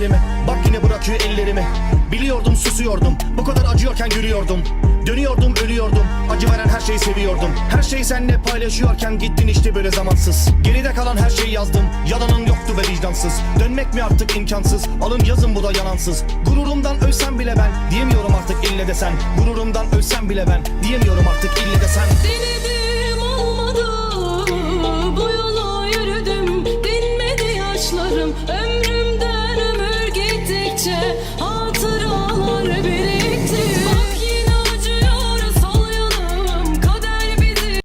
ellerimi Bak yine bırakıyor ellerimi Biliyordum susuyordum. Bu kadar acıyorken gülüyordum. Dönüyordum ölüyordum. Acı veren her şeyi seviyordum. Her şeyi seninle paylaşıyorken gittin işte böyle zamansız. Geride kalan her şeyi yazdım. Yalanın yoktu ve vicdansız. Dönmek mi artık imkansız? Alın yazın bu da yalansız. Gururumdan ölsem bile ben Diyemiyorum artık ille desen Gururumdan ölsem bile ben Diyemiyorum artık